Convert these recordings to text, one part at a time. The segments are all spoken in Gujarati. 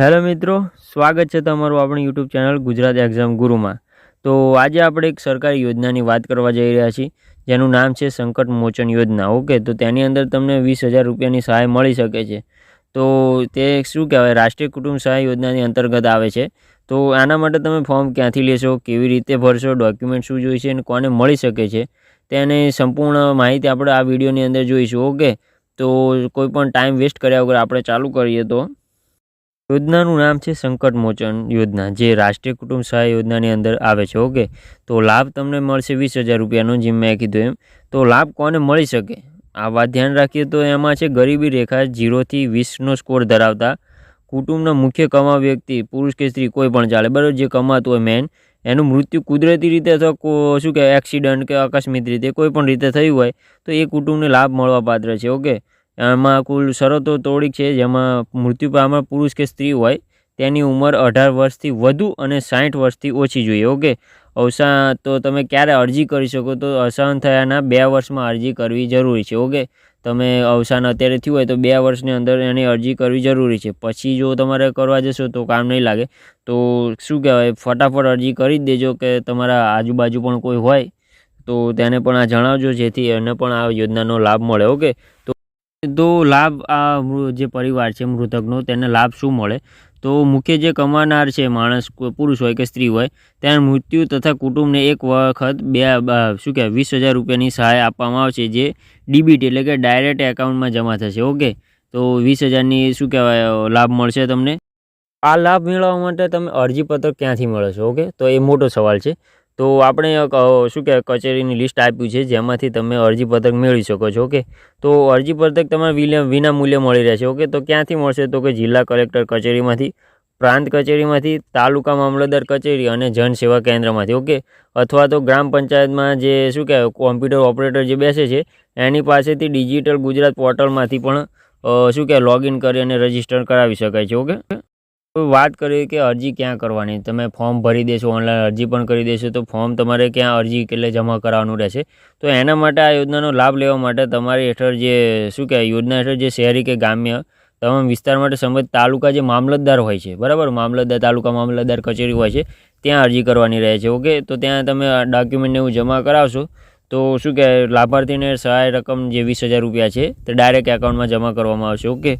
હેલો મિત્રો, સ્વાગત છે તમારું આપણી યુટ્યુબ ચેનલ ગુજરાત એક્ઝામ ગુરુમાં. તો આજે આપણે એક સરકારી યોજનાની વાત કરવા જઈ રહ્યા છીએ, જેનું નામ છે સંકટ મોચન યોજના. ઓકે, તો તેની અંદર તમને વીસ હજાર રૂપિયાની સહાય મળી શકે છે. તો તે શું કહેવાય, રાષ્ટ્રીય કુટુંબ સહાય યોજનાની અંતર્ગત આવે છે. તો આના માટે તમે ફોર્મ ક્યાંથી લેશો, કેવી રીતે ભરશો, ડોક્યુમેન્ટ શું જોઈશે અને કોને મળી શકે છે, તેની સંપૂર્ણ માહિતી આપણે આ વિડીયોની અંદર જોઈશું. ઓકે, તો કોઈ પણ ટાઈમ વેસ્ટ કર્યા વગર આપણે ચાલુ કરીએ તો. યોજનાનું નામ છે સંકટ મોચન યોજના, જે રાષ્ટ્રીય કુટુંબ સહાય યોજનાની અંદર આવે છે, ઓકે? તો લાભ તમને મળશે વીસ હજાર રૂપિયાનો, જેમ મેં કીધું એમ. તો લાભ કોને મળી શકે? આ વાત ધ્યાન રાખીએ તો એમાં છે ગરીબી રેખા જીરોથી વીસનો સ્કોર ધરાવતા કુટુંબના મુખ્ય કમા વ્યક્તિ, પુરુષ કે સ્ત્રી, કોઈ પણ ચાલે બરાબર? જે કમાતું હોય મેન એનું મૃત્યુ કુદરતી રીતે અથવા કો, શું કહેવાય એક્સિડન્ટ કે અકસ્મિત રીતે, કોઈ પણ રીતે થયું હોય, તો એ કુટુંબને લાભ મળવા પાત્ર છે, ઓકે? એમાં કુલ શરતો તોડી છે, જેમાં મૃત્યુ પામનાર પુરુષ કે સ્ત્રી હોય, તેની ઉંમર અઢાર વર્ષથી વધુ અને સાઠ વર્ષથી ઓછી જોઈએ, ઓકે? અવસાન તો તમે ક્યારે અરજી કરી શકો? તો અવસાન થયાના બે વર્ષમાં અરજી કરવી જરૂરી છે, ઓકે? તમે અવસાન અત્યારે થયું હોય તો બે વર્ષની અંદર એની અરજી કરવી જરૂરી છે. પછી જો તમારે કરવા જશો તો કામ નહીં લાગે. તો શું કહેવાય, ફટાફટ અરજી કરી જ દેજો કે તમારા આજુબાજુ પણ કોઈ હોય, તો તેને પણ આ જણાવજો જેથી એને પણ આ યોજનાનો લાભ મળે, ઓકે? તો તો લાભ આ જે પરિવાર છે મૃતકનો, તેને લાભ શું મળે? તો મુખ્ય જે કમાનાર છે માણસ પુરુષ હોય કે સ્ત્રી હોય, તેના મૃત્યુ તથા કુટુંબને એક વખત બે શું કહેવાય, વીસ હજાર રૂપિયાની સહાય આપવામાં આવશે, જે ડીબીટી એટલે કે ડાયરેક્ટ એકાઉન્ટમાં જમા થશે, ઓકે? તો વીસ હજારની, શું કહેવાય લાભ મળશે તમને? આ લાભ મેળવવા માટે તમે અરજીપત્ર ક્યાંથી મળે ઓકે? તો એ મોટો સવાલ છે. તો આપણે શું કહેવાય, કચેરીની લિસ્ટ આપ્યું છે, જેમાંથી તમે અરજીપત્રક મેળવી શકો છો, ઓકે? તો અરજીપત્રક તમારે વિના મૂલ્યે મળી રહેશે, ઓકે? તો ક્યાંથી મળશે તો કે જિલ્લા કલેક્ટર કચેરીમાંથી, પ્રાંત કચેરીમાંથી, તાલુકા મામલતદાર કચેરી અને જન સેવા કેન્દ્રમાંથી, ઓકે? અથવા તો ગ્રામ પંચાયતમાં જે, શું કહેવાય, કોમ્પ્યુટર ઓપરેટર જે બેસે છે, એની પાસેથી ડિજિટલ ગુજરાત પોર્ટલમાંથી પણ શું કહેવાય, લોગિન કરી અને રજિસ્ટર કરાવી શકાય છે, ઓકે? વાત કરીએ કે અરજી ક્યાં કરવાની? તમે ફોર્મ ભરી દેશો, ઓનલાઈન અરજી પણ કરી દેશો, તો ફોર્મ તમારે ક્યાં અરજી કેટલે જમા કરાવવાનું રહેશે? તો એના માટે આ યોજનાનો લાભ લેવા માટે તમારી હેઠળ જે, શું કહેવાય, યોજના હેઠળ જે શહેરી કે ગ્રામ્ય તમામ વિસ્તાર માટે સંબંધિત તાલુકા જે મામલતદાર હોય છે, બરાબર? મામલતદાર, તાલુકા મામલતદાર કચેરી હોય છે, ત્યાં અરજી કરવાની રહે છે, ઓકે? તો ત્યાં તમે ડોક્યુમેન્ટ એવું જમા કરાવશો, તો શું કહેવાય, લાભાર્થીને સહાય રકમ જે વીસ હજાર રૂપિયા છે, તે ડાયરેક્ટ એકાઉન્ટમાં જમા કરવામાં આવશે, ઓકે?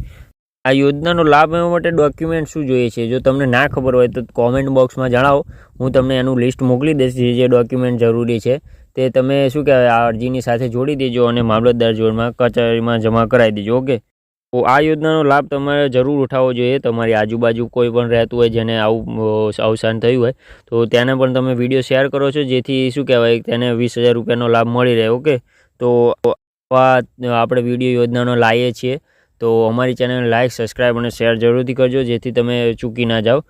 આ યોજનાનો લાભ મેળવવા માટે ડોક્યુમેન્ટ શું જોઈએ છે? જો તમને ના ખબર હોય તો કોમેન્ટ બોક્સમાં જણાવો. હું તમને એનું લિસ્ટ મોકલી દઈશ જે જે ડોક્યુમેન્ટ જરૂરી છે. તે તમે શું કહેવાય, આ અરજીની સાથે જોડી દેજો અને મામલતદાર જોડમાં કચેરીમાં જમા કરાવી દેજો, ઓકે? તો આ યોજનાનો લાભ તમારે જરૂર ઉઠાવવો જોઈએ. તમારી આજુબાજુ કોઈ પણ રહેતું હોય જેને આવું અવસાન થયું હોય, તો તેને પણ તમે વીડિયો શેર કરો છો, જેથી શું કહેવાય, તેને વીસ હજાર રૂપિયાનો લાભ મળી રહે, ઓકે? તો આપણે વીડિયો યોજનાનો લાવીએ છીએ. તો અમારી ચેનલ લાઇક સબસ્ક્રાઈબ અને શેર જરૂરથી કરજો જેથી તમે ચૂકી ના જાઓ.